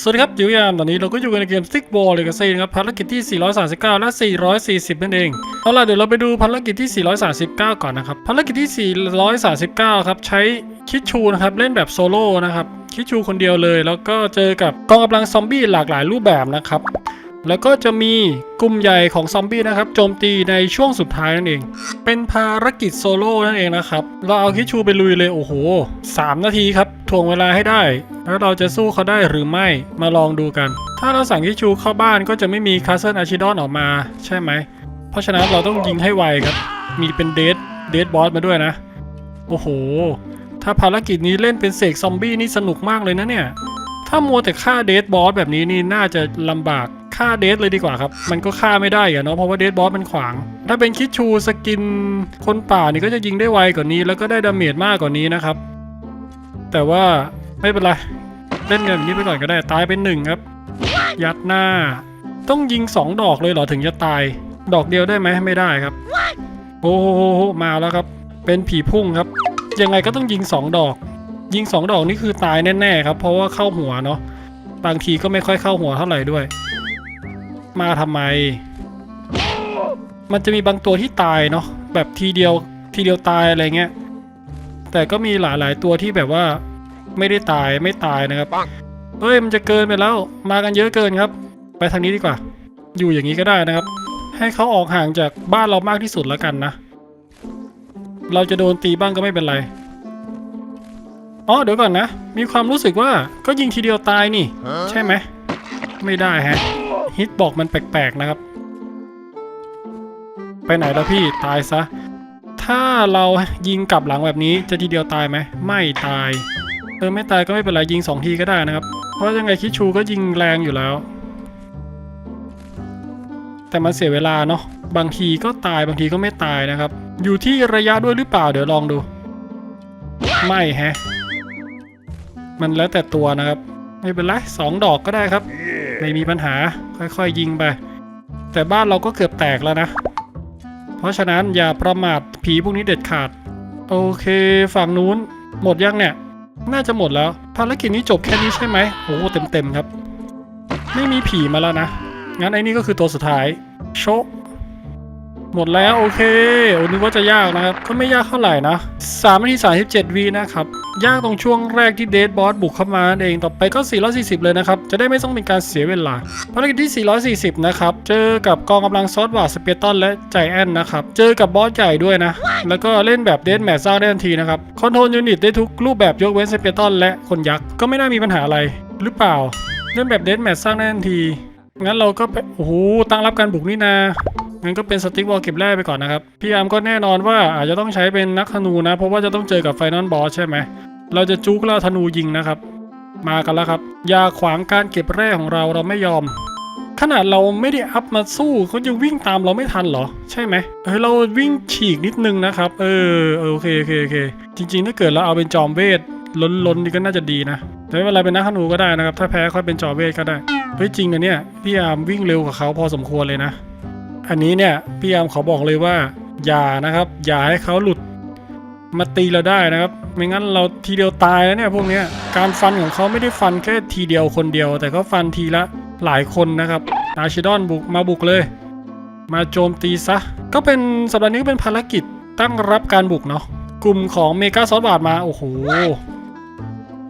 สวัสดีครับอยู่ยามตอนนี้เราก็อยู่กันในเกมซิกบอลเลยกับซีนะครับภารกิจที่ 439 และ 440 นั่นเอง เอาล่ะเดี๋ยวเราไปดูภารกิจที่ 439 ก่อนนะครับ ภารกิจที่ 439 ครับ ใช้คิดชูนะครับ เล่นแบบโซโล่นะครับ คิดชูคนเดียวเลย แล้วก็เจอกับกองกำลังซอมบี้หลากหลายรูปแบบนะครับ แล้วก็จะมีกลุ่มใหญ่ของซอมบี้นะครับโจมตีในช่วงสุดท้ายนั่นเอง เป็นภารกิจโซโล่นั่นเองนะครับ เราเอาคิชูไปลุยเลยโอ้โห 3 นาทีครับถ่วงเวลาให้ได้ แล้วเราจะสู้เขาได้หรือไม่มาลองดูกัน ถ้าเราสั่งคิชูเข้าบ้านก็จะไม่มีคาสเซิลอาชิดอนออกมาใช่ไหม เพราะฉะนั้นเราต้องยิงให้ไวครับ มีเป็นเดดเดดบอสมาด้วยนะ โอ้โห ถ้าภารกิจนี้เล่นเป็นเสกซอมบี้นี่สนุกมากเลยนะเนี่ย ถ้ามัวแต่ฆ่าเดดบอสแบบนี้นี่น่าจะลำบาก ฆ่าเดดเลยดีกว่าครับ มันก็ฆ่าไม่ได้อะเนาะเพราะว่าเดดบอสมันขวาง ถ้าเป็นคิดชูสกินคนป่านี่ก็จะยิงได้ไวกว่านี้ แล้วก็ได้ดาเมจมากกว่านี้นะครับ แต่ว่าไม่เป็นไรเล่นกันแบบนี้ไปก่อนก็ได้ตายเป็นหนึ่งครับ ยัดหน้า ต้องยิงสองดอกเลยเหรอถึงจะตาย ดอกเดียวได้ไหมไม่ได้ครับ โอ้โหมาแล้วครับ เป็นผีพุ่งครับ ยังไงก็ต้องยิงสองดอก ยิงสองดอกนี่คือตายแน่ๆครับ เพราะว่าเข้าหัวเนาะบางทีก็ไม่ค่อยเข้าหัวเท่าไหร่ด้วย มาทำไม มันจะมีบางตัวที่ตายเนาะแบบทีเดียวทีเดียวตายอะไรเงี้ย แต่ก็มีหลายๆตัวที่แบบว่าไม่ได้ตายไม่ตายนะครับเฮ้ยมันจะเกินไปแล้ว มากันเยอะเกินครับ ไปทางนี้ดีกว่า อยู่อย่างนี้ก็ได้นะครับ ให้เขาออกห่างจากบ้านเรามากที่สุดแล้วกันนะ เราจะโดนตีบ้างก็ไม่เป็นไรอ๋อเดี๋ยวก่อนนะ มีความรู้สึกว่าก็ยิงทีเดียวตายนี่ ใช่ไหม ไม่ได้ฮะ ฮิตบอกมันแปลกๆนะครับ ไปไหนแล้วพี่ตายซะ ถ้าเรายิงกลับหลังแบบนี้จะทีเดียวตายไหม ไม่ตาย เออไม่ตายก็ไม่เป็นไรยิงสองทีก็ได้นะครับ เพราะยังไงคิดชูก็ยิงแรงอยู่แล้ว แต่มันเสียเวลาเนาะบางทีก็ตายบางทีก็ไม่ตายนะครับ อยู่ที่ระยะด้วยหรือเปล่าเดี๋ยวลองดู ไม่แฮะ มันแล้วแต่ตัวนะครับ ไม่เป็นไรสองดอกก็ได้ครับ ไม่มีปัญหาค่อยๆยิงไป แต่บ้านเราก็เกือบแตกแล้วนะ เพราะฉะนั้นอย่าประมาทผีพวกนี้เด็ดขาด โอเคฝั่งนู้น หมดยังเนี่ย น่าจะหมดแล้ว ภารกิจนี้จบแค่นี้ใช่ไหมโอ้เต็มๆครับ ไม่มีผีมาแล้วนะ งั้นไอ้นี่ก็คือตัวสุดท้าย โชะ หมดแล้วโอเคโอ้นึกว่าจะยากนะครับ ก็ไม่ยากเท่าไหร่นะ3นาที37วินะครับ ยากตรงช่วงแรกที่เดดบอสบุกเข้ามาเองต่อไปก็ 440 เลยนะครับ จะได้ไม่ต้องเป็นการเสียเวลาภารกิจที่ 440 นะครับ เจอกับกองกำลังซอสวาสเปียตันและใจแอนนะครับ เจอกับบอสใหญ่ด้วยนะ แล้วก็เล่นแบบเดดแมทสร้างได้ทันทีนะครับ คอนโทรลยูนิตได้ทุกรูปแบบยกเว้นสเปียตันและคนยักษ์ก็ไม่น่ามีปัญหาอะไรหรือเปล่า เล่นแบบเดดแมทสร้างได้ทันทีงั้นเราก็ไปโอ้โหตั้งรับการบุกนี่นา งั้นก็เป็นสติ๊กบอลเก็บแร่ไปก่อนนะครับ พี่อาร์มก็แน่นอนว่าอาจจะต้องใช้เป็นนักธนูนะ เพราะว่าจะต้องเจอกับไฟนอลบอสใช่ไหม เราจะจุกแล้วธนูยิงนะครับ มากันแล้วครับอย่าขวางการเก็บแร่ของเราเราไม่ยอม ขนาดเราไม่ได้อัพมาสู้เขายังวิ่งตามเราไม่ทันเหรอ ใช่ไหมเฮ้ยเราวิ่งฉีกนิดนึงนะครับ เออโอเคโอเคโอเค จริงๆ ถ้าเกิดเราเอาเป็นจอมเวทล้นๆนี่ก็น่าจะดีนะแต่ไม่เป็นไรเป็นนักธนูก็ได้นะครับ ถ้าแพ้ค่อยเป็นจอมเวทก็ได้เฮ้ยจริงนะเนี่ยพี่อาร์มวิ่งเร็วกว่าเขาพอสมควรเลยนะ อันนี้เนี่ยพี่อามขอบอกเลยว่าอย่านะครับ อย่าให้เขาหลุดมาตีเราได้นะครับ ไม่งั้นเราทีเดียวตายแล้วเนี่ยพวกนี้การฟันของเขาไม่ได้ฟันแค่ทีเดียวคนเดียว แต่ก็ฟันทีละหลายคนนะครับอาชิดอนบุกมาบุกเลย มาโจมตีซะ ก็เป็นสัปดาห์นี้เป็นภารกิจตั้งรับการบุกเนาะกลุ่มของเมกาซอสบาดมาโอ้โห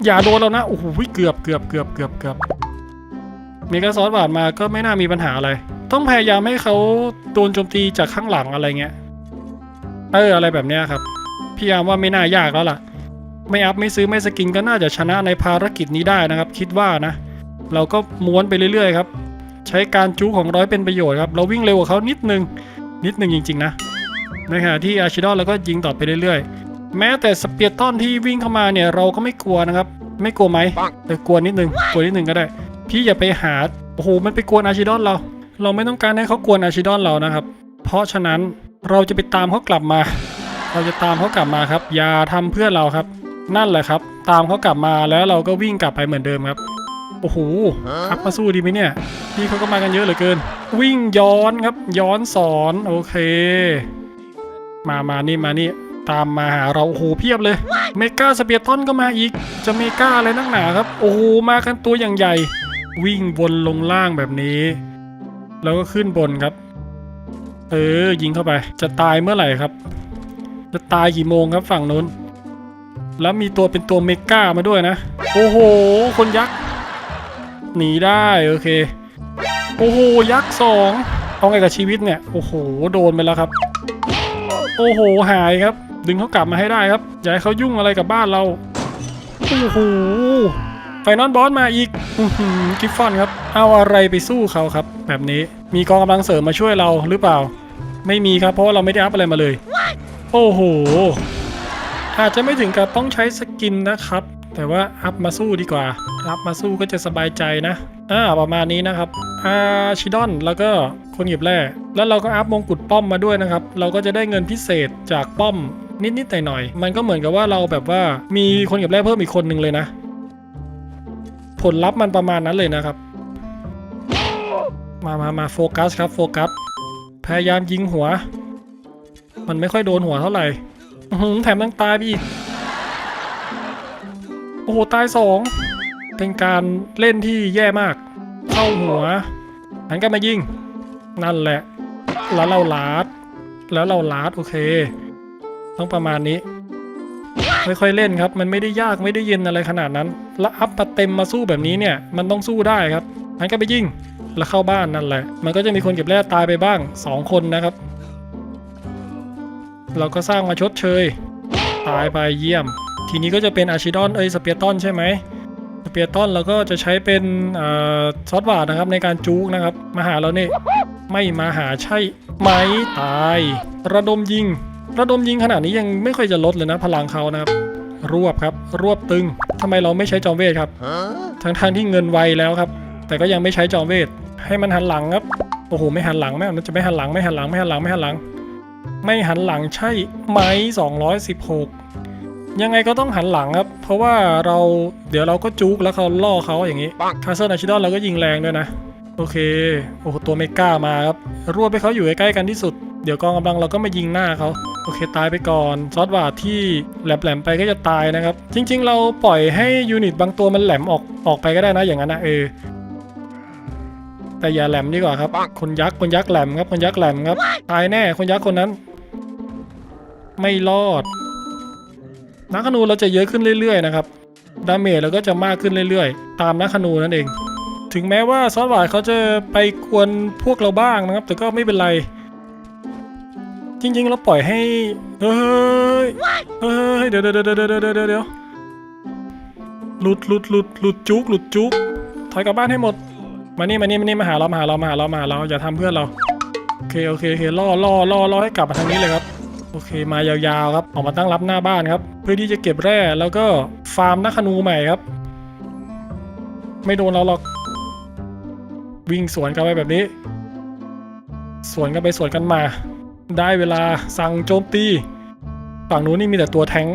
อย่าโดนเรานะโอ้โหเกือบเกือบเกือบเกือบเกือบเมกาซอสบาดมาก็ไม่น่ามีปัญหาอะไร ต้องพยายามให้เขาโดนโจมตีจากข้างหลังอะไรเงี้ย เอออะไรแบบเนี้ยครับ พี่ยามว่าไม่น่ายากแล้วล่ะ ไม่อัพไม่ซื้อไม่สกินก็น่าจะชนะในภารกิจนี้ได้นะครับ คิดว่านะ เราก็ม้วนไปเรื่อยๆครับ ใช้การจูของร้อยเป็นประโยชน์ครับ เราวิ่งเร็วกว่าเขานิดนึง นิดนึงจริง ๆ นะ ในขณะที่อาชิดอนเราก็ยิงต่อไปเรื่อยๆ แม้แต่สเปียร์ตันที่วิ่งเข้ามาเนี่ยเราก็ไม่กลัวนะครับ ไม่กลัวไหมแต่กลัวนิดนึง กลัวนิดนึงก็ได้ พี่อย่าไปหา โอ้โห มันไปกวนอาชิดอนเรา เราไม่ต้องการให้เขากวนอาชิดอนเรานะครับ เพราะฉะนั้นเราจะไปตามเขากลับมา เราจะตามเขากลับมาครับ อย่าทำเพื่อเราครับ นั่นแหละครับ ตามเขากลับมาแล้วเราก็วิ่งกลับไปเหมือนเดิมครับ โอ้โหครับมาสู้ดีไหมเนี่ยพี่เขาก็มากันเยอะเหลือเกิน วิ่งย้อนครับ ย้อนสอนโอเค มามานี่มานี่ตามมาหาเราโอ้โหเพียบเลย เมกาสเปียร์ตอนก็มาอีก จะเมกาอะไรนักหนาครับ โอ้โหมากันตัวอย่างใหญ่ วิ่งบนลงล่างแบบนี้ แล้วก็ขึ้นบนครับ เออยิงเข้าไป จะตายเมื่อไหร่ครับ จะตายกี่โมงครับฝั่งนู้น แล้วมีตัวเป็นตัวเมกามาด้วยนะ โอ้โห คนยักษ์หนีได้โอเค โอ้โหยักษ์สองเอาไงกับชีวิตเนี่ย โอ้โห โดนไปแล้วครับ โอ้โห หายครับ ดึงเขากลับมาให้ได้ครับ อย่าให้เขายุ่งอะไรกับบ้านเรา โอ้โห ไฟนอลบอสมาอีกกิฟฟอนครับ เอาอะไรไปสู้เขาครับ แบบนี้มีกองกำลังเสริมมาช่วยเราหรือเปล่า ไม่มีครับเพราะเราไม่ได้อัพอะไรมาเลย โอ้โห อาจจะไม่ถึงกับต้องใช้สกินนะครับ แต่ว่าอัพมาสู้ดีกว่า อัพมาสู้ก็จะสบายใจนะอ่าประมาณนี้นะครับอาชิดอนแล้วก็คนหยิบแร่แล้วเราก็อัพมงกุฎป้อมมาด้วยนะครับ เราก็จะได้เงินพิเศษจากป้อมนิดๆหน่อยๆมันก็เหมือนกับว่าเราแบบว่ามีคนหยิบแร่เพิ่มอีกคนนึงเลยนะ ผลลัพธ์มันประมาณนั้นเลยนะครับ มามามาโฟกัสครับโฟกัส พยายามยิงหัว มันไม่ค่อยโดนหัวเท่าไหร่หือแถมต้องตายไปอีก โอ้โห ตายสอง เป็นการเล่นที่แย่มาก เข้าหัวหันกลันมายิง นั่นแหละ แล้วเราลาด แล้วเราลาด โอเค ต้องประมาณนี้ ค่อยๆเล่นครับ มันไม่ได้ยากไม่ได้เย็นอะไรขนาดนั้น แล้วอัพมาเต็มมาสู้แบบนี้เนี่ย มันต้องสู้ได้ครับหันกลันไปยิงแล้วเข้าบ้านนั่นแหละ มันก็จะมีคนเก็บแร่ตายไปบ้างสองคนนะครับ เราก็สร้างมาชดเชย ตายไปเยี่ยม ทีนี้ก็จะเป็นอาชิดอนเอ้ยสเปียร์ตอนใช่ไหมสเปียร์ตอนเราก็จะใช้เป็นอซอสบาดนะครับในการจูกนะครับ มาหาเราเนี่ยไม่มาหาใช่ไหมตาย ระดมยิง ระดมยิงขนาดนี้ยังไม่ค่อยจะลดเลยนะพลังเขานะครับ รวบครับ รวบตึงทำไมเราไม่ใช้จอมเวทครับทั้งทางๆที่เงินไวแล้วครับ แต่ก็ยังไม่ใช้จอมเวท ให้มันหันหลังครับโอ้โหไม่หันหลังแม่มันจะไม่หันหลังไม่หันหลังไม่หันหลังไม่หันหลัง ไม่หันหลังใช่ไหม216 ยังไงก็ต้องหันหลังครับ เพราะว่าเราเดี๋ยวเราก็จุกแล้วเขาล่อเขาอย่างนี้คาเซอร์นาชิดอนเราก็ยิงแรงด้วยนะโอเค โอ้โหตัวเมกามาครับรวบให้เขาอยู่ใกล้ๆกันที่สุด เดี๋ยวกองกำลังเราก็มายิงหน้าเขาโอเคตายไปก่อนซอสวาดที่แหลมๆไปก็จะตายนะครับ จริง ๆ เราปล่อยให้ยูนิตบางตัวมันแหลมออกออกไปก็ได้นะอย่างนั้นนะเออแต่อย่าแหลมดีกว่าครับ คนยักษ์คนยักษ์แหลมครับคนยักษ์แหลมครับตายแน่คนยักษ์คนนั้น ไม่รอด นักขนูเราจะเยอะขึ้นเรื่อยๆนะครับดาเมจเราก็จะมากขึ้นเรื่อยๆ ตามนักขนูนั่นเอง ถึงแม้ว่าซอสหวานเขาจะไปกวนพวกเราบ้างนะครับ แต่ก็ไม่เป็นไร จริง ๆ เราปล่อยให้เฮ้ยเฮ้ยเดี๋ยวเดี๋ยวเดี๋ยวเดี๋ยวเดี๋ยวหลุดหลุดหลุดหลุดจุกหลุดจุกถอยกลับบ้านให้หมด มานี่มานี่มานี่มาหาเรามาหาเรามาหาเรามาหาเราอย่าทำเพื่อนเราโอเคโอเคโอเคล่อล่อล่อล่อให้กลับมาทางนี้เลยครับโอเคมายาวๆครับออกมาตั้งรับหน้าบ้านครับ เพื่อที่จะเก็บแร่แล้วก็ฟาร์มนักขนูใหม่ครับ ไม่โดนเราหรอก วิ่งสวนกันไปแบบนี้ สวนกันไปสวนกันมา ได้เวลาสั่งโจมตี ฝั่งนู้นนี่มีแต่ตัวแทง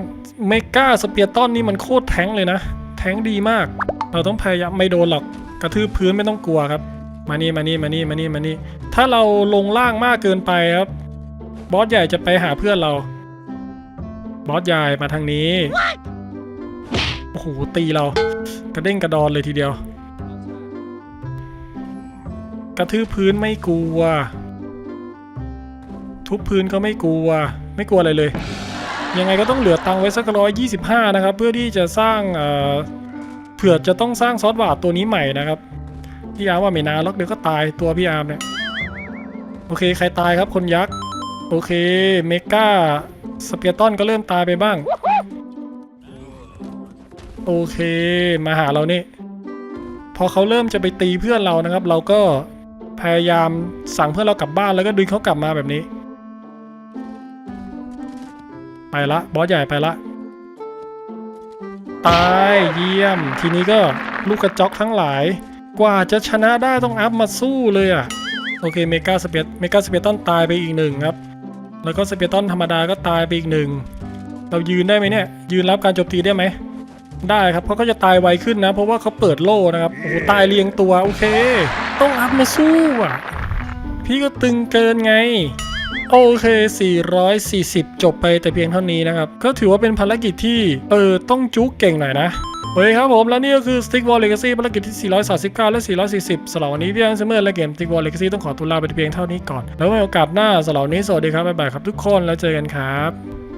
เมกาสเปียร์ตอนนี่มันโคตรแทงเลยนะ แทงดีมาก เราต้องพยายามไม่โดนหรอกกระทืบพื้นไม่ต้องกลัวครับ มานี่มานี่มานี่มานี่มานี่ถ้าเราลงล่างมากเกินไปครับ บอสใหญ่จะไปหาเพื่อนเรา บอสใหญ่มาทางนี้โอ้โหตีเรา กระเด้งกระดอนเลยทีเดียว กระทืบพื้นไม่กลัว ทุบพื้นก็ไม่กลัว ไม่กลัวอะไรเลย ยังไงก็ต้องเหลือตังไว้สักร้อยยี่สิบห้านะครับ เพื่อที่จะสร้างเผื่อจะต้องสร้างซอสบาทตัวนี้ใหม่นะครับ พี่อาร์มว่าไม่นานล็อกเดี๋ยวก็ตายตัวพี่อาร์มเนี่ยโอเคใครตายครับคนยักษ์โอเคเมกาสเปียร์ตอนก็เริ่มตายไปบ้าง โอเคมาหาเรานี่ พอเขาเริ่มจะไปตีเพื่อนเรานะครับ เราก็พยายามสั่งเพื่อนเรากลับบ้านแล้วก็ดึงเขากลับมาแบบนี้ ไปละบอสใหญ่ไปละตายเยี่ยม ทีนี้ก็ลูกกระจอกทั้งหลาย กว่าจะชนะได้ต้องอัพมาสู้เลยอะ่ะโอเคเมกาสเปียเมกาสเปียตอนตายไปอีกหนึ่งครับ แล้วก็สเปียตอนธรรมดาก็ตายไปอีกหนึ่งเรายืนได้ไหมเนี่ย ยืนรับการโจมตีได้ไหมได้ครับเพราะเขาจะตายไวขึ้นนะ เพราะว่าเขาเปิดโล่นะครับโอ้โหตายเรียงตัวโอเค ต้องอัพมาสู้อะ พี่ก็ตึงเกินไง โอเค 440 จบไปแต่เพียงเท่านี้นะครับ ก็ถือว่าเป็นภารกิจที่เออต้องจุกเก่งหน่อยนะเฮ้ยครับผมและนี่ก็คือ Stick Wall Legacy ภารกิจที่ 439 และ 440สำหรับวันนี้พี่อังเซเมอร์และเกม Stick Wall Legacy ต้องขอตัวลาไปเพียงเท่านี้ก่อน แล้วไว้โอกาสหน้าสำหรับวันนี้สวัสดีครับบ๊ายบายครับทุกคนแล้วเจอกันครับ